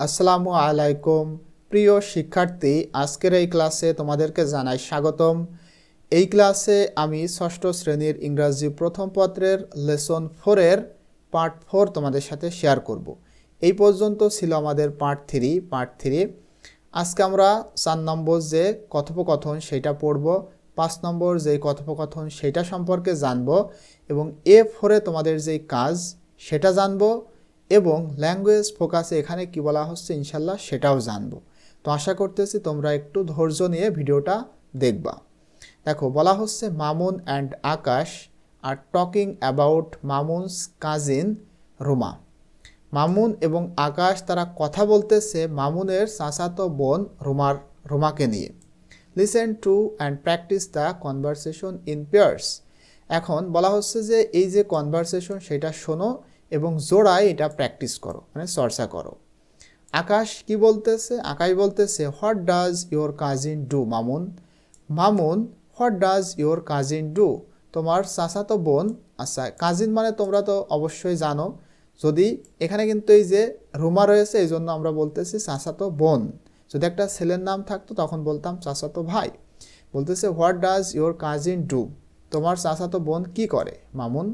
আসসালামু আলাইকুম। প্রিয় শিক্ষার্থী, আজকের এই ক্লাসে তোমাদেরকে জানাই স্বাগতম। এই ক্লাসে আমি ষষ্ঠ শ্রেণির ইংরাজি প্রথম পত্রের লেসন ফোরের পার্ট ফোর তোমাদের সাথে শেয়ার করব। এই পর্যন্ত ছিল আমাদের পার্ট থ্রি পার্ট থ্রি। আজকে আমরা চার নম্বর যে কথোপকথন সেটা পড়ব, পাঁচ নম্বর যে কথোপকথন সেটা সম্পর্কে জানব এবং এ ফোরে তোমাদের যেই কাজ সেটা জানব। এবং ল্যাঙ্গুয়েজ ফোকাসে এখানে কি বলা হচ্ছে ইনশাল্লাহ সেটাও জানব। তো আশা করতেছি তোমরা একটু ধৈর্য নিয়ে ভিডিওটা দেখবা। দেখো, বলা হচ্ছে Mamun and Akash are talking about Mamun's cousin Roma. Mamun এবং আকাশ তারা কথা বলতেছে মামুনের চাচাতো বোন রোমার, রোমাকে নিয়ে। Listen to and practise the conversation in pairs এখন বলা হচ্ছে যে, এই যে কনভারসেশন সেটা শোনো এবং জোড়ায় এটা প্র্যাকটিস করো মানে চর্চা করো। আকাশ কি বলতেছে? আকাশ বলতেছে what does your cousin do Mamun? Mamun what does your cousin do তোমার চাচাতো বোন। আচ্ছা কাজিন মানে তোমরা তো অবশ্যই জানো। যদি এখানে কিন্তু এই যে রুমা রয়েছে, এই জন্য আমরা বলতেছি চাচাতো বোন। যদি একটা ছেলের নাম থাকতো, তখন বলতাম চাচাতো ভাই। বলতেছে what does your cousin do তোমার চাচাতো বোন কি করে? মামুন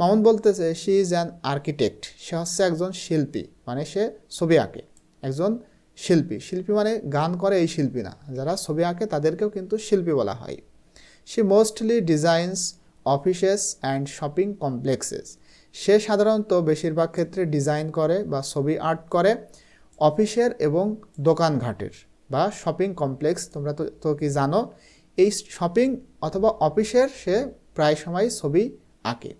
মামুন বলতেছে শি ইজ অ্যান আর্কিটেক্ট সে হচ্ছে একজন শিল্পী। মানে সে ছবি আঁকে, একজন শিল্পী। শিল্পী মানে গান করে এই শিল্পী না, যারা ছবি আঁকে তাদেরকেও কিন্তু শিল্পী বলা হয়। সে mostly designs offices and shopping complexes সে সাধারণত বেশিরভাগ ক্ষেত্রে ডিজাইন করে বা ছবি আর্ট করে অফিসের এবং দোকানঘাটের বা শপিং কমপ্লেক্স তোমরা তো তো কি জানো? এই শপিং অথবা অফিসের সে প্রায় সময় ছবি আঁকে।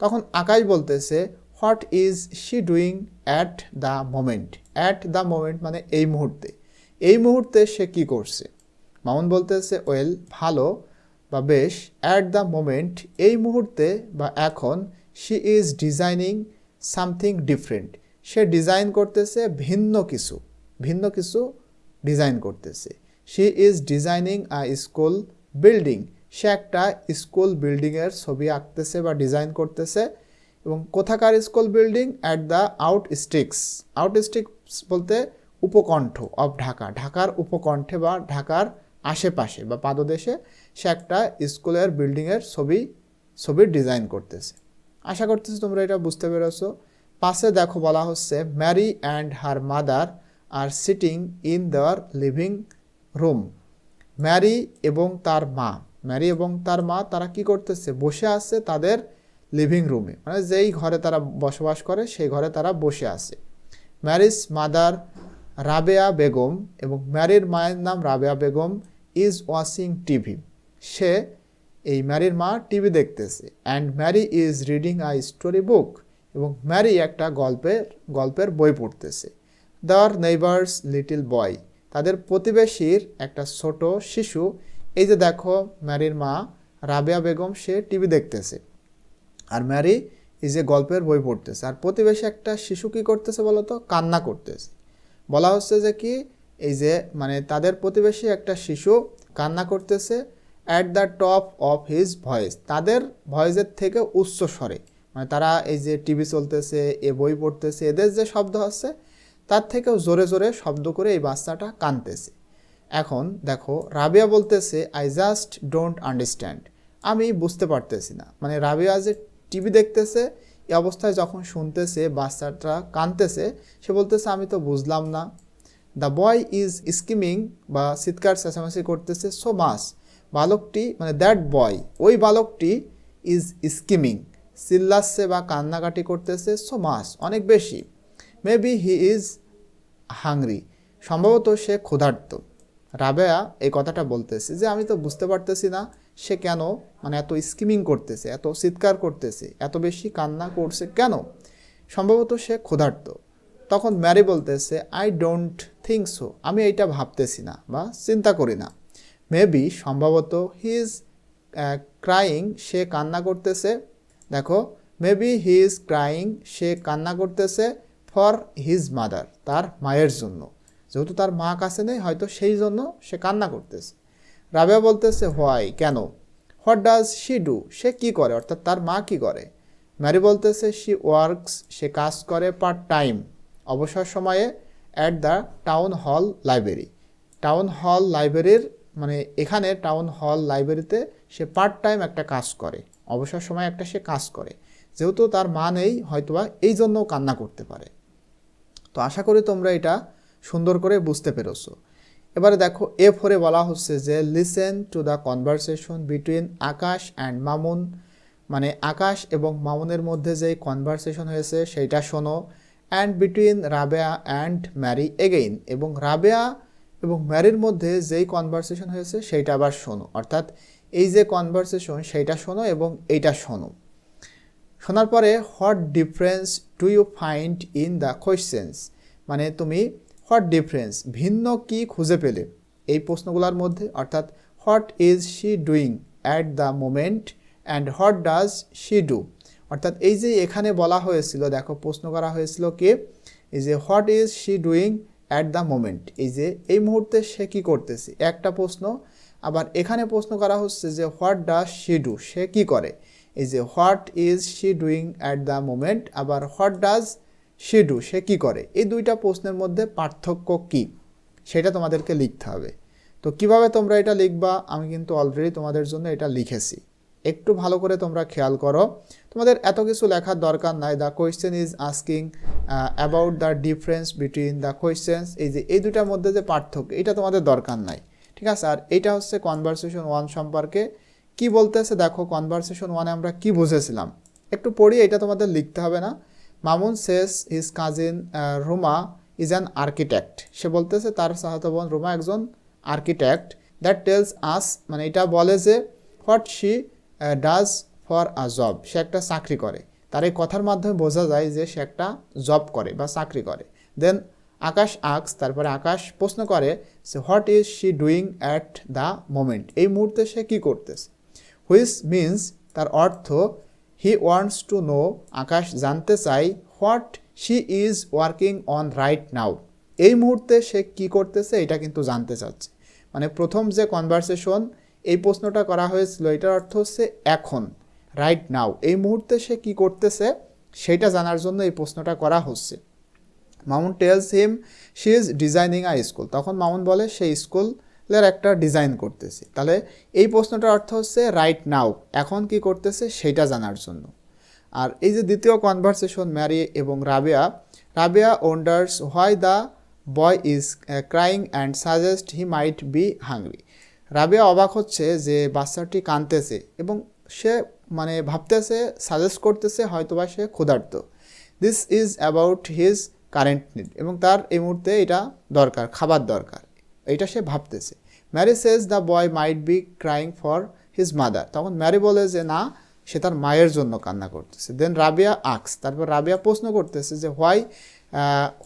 তখন আকাশ বলতেছে what is she doing at the moment at the moment মানে এই মুহূর্তে। এই মুহূর্তে সে কি করছে? মামুন বলতেছে ওয়েল ভালো বা বেশ। অ্যাট দ্য মোমেন্ট এই মুহূর্তে বা এখন she is designing something different say design করতেছে ভিন্ন কিছু ভিন্ন কিছু ডিজাইন করতেছে। She is designing a school building সে একটা স্কুল বিল্ডিংয়ের ছবি আঁকতেছে বা ডিজাইন করতেছে এবং কোথাকার school building? At the outskirts outskirts বলতে উপকণ্ঠ অফ ঢাকা। ঢাকার উপকণ্ঠে বা ঢাকার আশেপাশে বা পাদদেশে সে একটা স্কুলের বিল্ডিংয়ের ছবি ছবির ডিজাইন করতেছে। আশা করতেছি তোমরা এটা বুঝতে পেরেছ। পাশে দেখো বলা হচ্ছে Mary and her mother are sitting in their living room Mary এবং তার মা। ম্যারি এবং তার মা, তারা কি করতেছে? বসে আছে তাদের লিভিং রুমে মানে যেই ঘরে তারা বসবাস করে, সেই ঘরে তারা বসে আছে। ম্যারিস মাদার রাবেয়া বেগম এবং ম্যারির মায়ের নাম Rabeya Begum is watching TV সে এই ম্যারির মা টিভি দেখতেছে। And Mary is reading a story book এবং ম্যারি একটা গল্পের গল্পের বই পড়তেছে। দেওয়ার নেইবার্স লিটিল বয় তাদের প্রতিবেশীর একটা ছোট শিশু এই যে দেখো, ম্যারির মা রাবেয়া বেগম, সে টিভি দেখতেছে। আর ম্যারি এই যে গল্পের বই পড়তেছে। আর প্রতিবেশী একটা শিশু কী করতেছে বলতো? কান্না করতেছে। বলা হচ্ছে যে কি, এই যে মানে তাদের প্রতিবেশী একটা শিশু কান্না করতেছে at the top of his voice তাদের ভয়েসের থেকে উচ্চ স্বরে। মানে তারা এই যে টিভি চলতেছে, এ বই পড়তেছে, এদের যে শব্দ হচ্ছে তার থেকেও জোরে জোরে শব্দ করে এই বাচ্চাটা কানতেছে এখন দেখো, রাবিয়া বলতেছে আই জাস্ট ডোন্ট আন্ডারস্ট্যান্ড আমি বুঝতে পারতেছি না। মানে রাবিয়া যে টিভি দেখতেছে, এই অবস্থায় যখন শুনতেছে, বাচ্চাটা কানতেছে সে বলতেছে, আমি তো বুঝলাম না। দ্য বয় ইজ স্কিমিং বা চিৎকার চেঁচামেচি করতেছে সো মাস বালকটি মানে দ্যাট বয় ওই বালকটি ইজ স্কিমিং চিল্লাচ্ছে বা কান্নাকাটি করতেছে সো মাস অনেক বেশি। মেবি হি ইজ হাংরি সম্ভবত সে ক্ষুধার্ত। রাবেয়া এই কথাটা বলতেছে যে, আমি তো বুঝতে পারতেছি না সে কেন মানে এত স্কিমিং করতেছে, এত চিৎকার করতেছে, এত বেশি কান্না করছে কেন? সম্ভবত সে ক্ষুধার্ত। তখন ম্যারি বলতেছে আই ডোন্ট থিঙ্ক সো আমি এইটা ভাবতেছি না বা চিন্তা করি না। মেবি সম্ভবত হি ইজ ক্রাইং সে কান্না করতেছে। দেখো মেবি হি ইজ ক্রাইং সে কান্না করতেছে ফর হিজ মাদার তার মায়ের জন্য। যেহেতু তার মা কাছে নেই, হয়তো সেই জন্য সে কান্না করতেছে। রাবেয়া বলতেছে, হোয়াই, কেন? What does she do? সে কি করে? অর্থাৎ তার মা কি করে? ম্যারি বলতেছে, শি ওয়ার্কস, সে কাজ করে পার্ট টাইম, অবসর সময়ে at the town hall library. Town hall লাইব্রেরির মানে এখানে টাউন হল লাইব্রেরিতে সে পার্ট টাইম একটা কাজ করে, অবসর সময় একটা সে কাজ করে। যেহেতু তার মা নেই, হয়তোবা এই জন্য কান্না করতে পারে। তো আশা করি তোমরা এটা সুন্দর করে বুঝতে পেরেছ। এবারে দেখো এ ফোরে বলা হচ্ছে যে listen to the conversation between Akash and Mamun মানে আকাশ এবং মামুনের মধ্যে যে কনভারসেশন হয়েছে, সেইটা শোনো। And between Rabeya and Mary again এবং রাবেয়া এবং ম্যারির মধ্যে যেই কনভারসেশন হয়েছে, সেইটা আবার শোনো। অর্থাৎ এই যে কনভারসেশন সেইটা শোনো এবং এইটা শোনো। শোনার পরে what difference do you find in the questions মানে তুমি হোয়াট ডিফারেন্স? ভিন্ন কি খুঁজে পেলে? এই প্রশ্নগুলোর মধ্যে, অর্থাৎ what is she doing at the moment and what does she do? অর্থাৎ এই যে এখানে বলা হয়েছিল, দেখো প্রশ্ন করা হয়েছিল কে? এই যে what is she doing at the moment? এই যে এই মুহূর্তে সে কী করতেছে? একটা প্রশ্ন। আবার এখানে প্রশ্ন করা হচ্ছে যে হোয়াট ডাজ শি ডু? সে কী করে? এই যে what is she doing at the moment? আবার হোয়াট ডাজ শি ডু সে কী করে? এই দুইটা প্রশ্নের মধ্যে পার্থক্য কী? সেটা তোমাদেরকে লিখতে হবে। তো কীভাবে তোমরা এটা লিখবা? আমি কিন্তু অলরেডি তোমাদের জন্য এটা লিখেছি। একটু ভালো করে তোমরা খেয়াল করো। তোমাদের এত কিছু লেখার দরকার নাই। The question is asking about the difference between the questions এই যে, এই দুটার মধ্যে যে পার্থক্য, এটা তোমাদের দরকার নাই। ঠিক আছে? আর এটা হচ্ছে কনভারসেশন ওয়ান সম্পর্কে। কি বলতেছে? দেখো কনভারসেশন ওয়ানে আমরা কি বুঝেছিলাম? একটু পড়ি এটা তোমাদের লিখতে হবে না? Mamun says his cousin Ruma is an architect সে বলতেছে, তার সাহাতো বোন রুমা একজন আর্কিটেক্ট দ্যাট টেলস আস মানে এটা বলে যে what she does for a job সে একটা চাকরি করে। তার এই কথার মাধ্যমে বোঝা যায় যে সে একটা জব করে বা চাকরি করে। দেন আকাশ আক্স তারপরে আকাশ প্রশ্ন করে সে what is she doing at the moment এই মুহূর্তে সে কী করতেছে? হুইচ মিন্স তার অর্থ he wants to no Akash জানতে চাই what she is working on right now এই মুহূর্তে সে কি করতেছে এটা কিন্তু জানতে চাচ্ছে। মানে প্রথম যে কনভারসেশন এই প্রশ্নটা করা হয়েছিল, এটার অর্থ হচ্ছে এখন রাইট নাও এই মুহূর্তে সে কি করতেছে, সেটা জানার জন্য এই প্রশ্নটা করা হচ্ছে। Mamun tells him she is designing a school তখন মামুন বলে সে স্কুলের একটা ডিজাইন করতেছে। তাহলে এই প্রশ্নটার অর্থ হচ্ছে রাইট নাও এখন কি করতেছে সেটা জানার জন্য। আর এই যে দ্বিতীয় কনভারসেশন ম্যারি এবং Rabia Rabia wonders why the boy is crying and suggest he might be hungry Rabia অবাক হচ্ছে যে বাচ্চাটি কাঁদতেছে এবং সে মানে ভাবতেছে সাজেস্ট করতেছে হয়তোবা সে ক্ষুধার্ত। This is about his current need এবং তার এই মুহূর্তে এটা দরকার, খাবার দরকার। এইটা সে ভাবতেছে। Mary says the boy might be crying for his mother তখন ম্যারি বলে যে, না, সে তার মায়ের জন্য কান্না করতেছে। দেন রাবিয়া আক্স তারপর রাবিয়া প্রশ্ন করতেছে যে why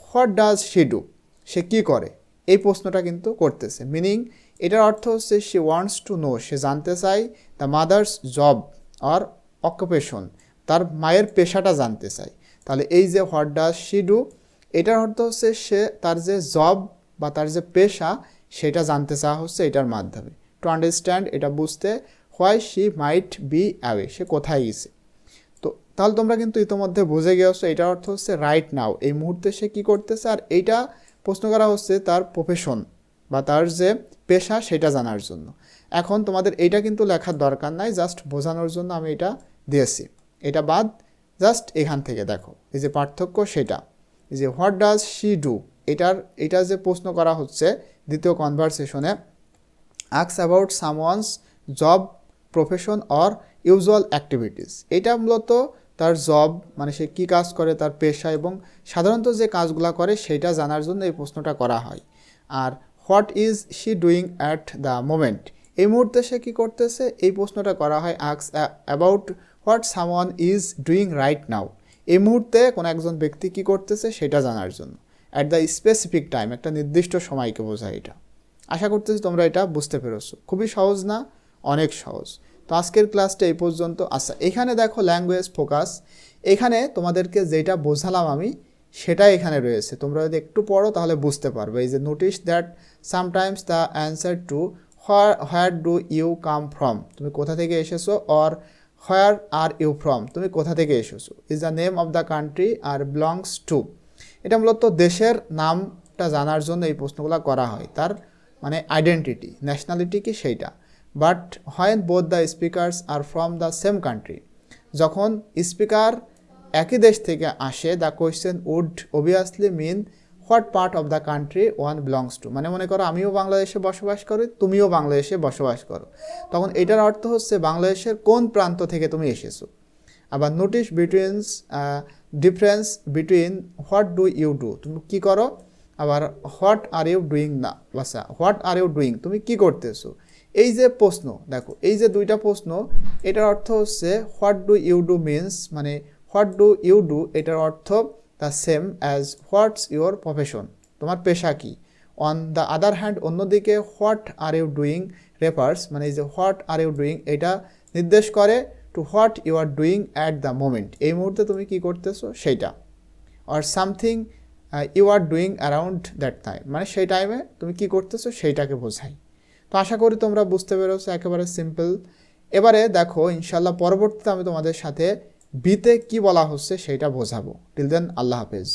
what does she do সে কী করে? এই প্রশ্নটা কিন্তু করতেছে। মিনিং এটার অর্থ হচ্ছে সে ওয়ান্টস টু নো সে জানতে চাই the mother's job or occupation তার মায়ের পেশাটা জানতে চাই তাহলে এই যে হোয়াট ডাজ শি ডু এটার অর্থ হচ্ছে, সে তার যে জব বা তার যে পেশা সেটা জানতে চাওয়া হচ্ছে, এটার মাধ্যমে। টু আন্ডারস্ট্যান্ড এটা বুঝতে why she might be away সে কোথায় গেছে। তো তাহলে তোমরা কিন্তু ইতোমধ্যে বুঝে গিয়েছো এটার অর্থ হচ্ছে রাইট নাও এই মুহূর্তে সে কী করতেছে, আর এইটা প্রশ্ন করা হচ্ছে তার প্রফেশন বা তার যে পেশা, সেটা জানার জন্য। এখন তোমাদের এইটা কিন্তু লেখার দরকার নাই জাস্ট বোঝানোর জন্য আমি এটা দিয়েছি। এটা বাদ জাস্ট এখান থেকে দেখো, এই যে পার্থক্য সেটা। এই যে হোয়াট ডাজ শি ডু এটার, এটা যে প্রশ্ন করা হচ্ছে দ্বিতীয় কনভারসেশনে asks about someone's job profession or usual activities এটা মূলত তার জব মানে সে কী কাজ করে, তার পেশা এবং সাধারণত যে কাজগুলো করে, সেটা জানার জন্য এই প্রশ্নটা করা হয়। আর what is she doing at the moment এই মুহূর্তে সে কী করতেছে? এই প্রশ্নটা করা হয় asks about what someone is doing right now এই মুহূর্তে কোনো একজন ব্যক্তি কী করতেছে, সেটা জানার জন্য। অ্যাট দ্য স্পেসিফিক টাইম একটা নির্দিষ্ট সময়কে বোঝায় এটা। আশা করতেছি তোমরা এটা বুঝতে পেরেছ। খুবই সহজ না? অনেক সহজ। তো আজকের ক্লাসটা এই পর্যন্ত। আচ্ছা এখানে দেখো ল্যাঙ্গুয়েজ ফোকাস এখানে তোমাদেরকে যেটা বোঝালাম আমি সেটা এখানে রয়েছে। তোমরা যদি একটু পড়ো তাহলে বুঝতে পারবে। এই যে notice that sometimes the answer to where where do you come from তুমি কোথা থেকে এসেছ? Or where are you from তুমি কোথা থেকে এসেছ? Is the name of the country are belongs to এটা মূলত দেশের নামটা জানার জন্য এই প্রশ্নগুলো করা হয়। তার মানে আইডেন্টিটি ন্যাশনালিটি কি সেইটা। But when both the speakers are from the same country যখন স্পিকার একই দেশ থেকে আসে the question would obviously mean what part of the country one belongs to মানে মনে করো, আমিও বাংলাদেশে বসবাস করি, তুমিও বাংলাদেশে বসবাস করো। তখন এটার অর্থ হচ্ছে বাংলাদেশের কোন প্রান্ত থেকে তুমি এসেছ। আবার notice betweens difference between what do you do তুমি কী করো? আবার হোয়াট আর ইউ ডুইং না? বাসা হোয়াট আর ইউ ডুইং তুমি কি করতেছো? এই যে প্রশ্ন, দেখো, এই যে দুইটা প্রশ্ন, এটার অর্থ হচ্ছে what do you do means মানে হোয়াট ডু ইউ ডু এটার অর্থ the same as what's your profession তোমার পেশা কি? অন দ্য আদার হ্যান্ড অন্যদিকে what are you doing refers মানে এই যে হোয়াট আর ইউ ডুইং এটা নির্দেশ করে to what you are doing at the moment এই মুহূর্তে তুমি কি করতেছো? সেইটা। Or something you are doing around that time মানে সেই টাইমে তুমি কি করতেছো? সেইটাকে বোঝাই। তো আশা করি তোমরা বুঝতে পেরেছ, একেবারে সিম্পল এবারে দেখো ইনশাল্লাহ পরবর্তীতে আমি তোমাদের সাথে বিতে কি বলা হচ্ছে, সেইটা বোঝাবো। টিল দেন আল্লাহ হাফেজ।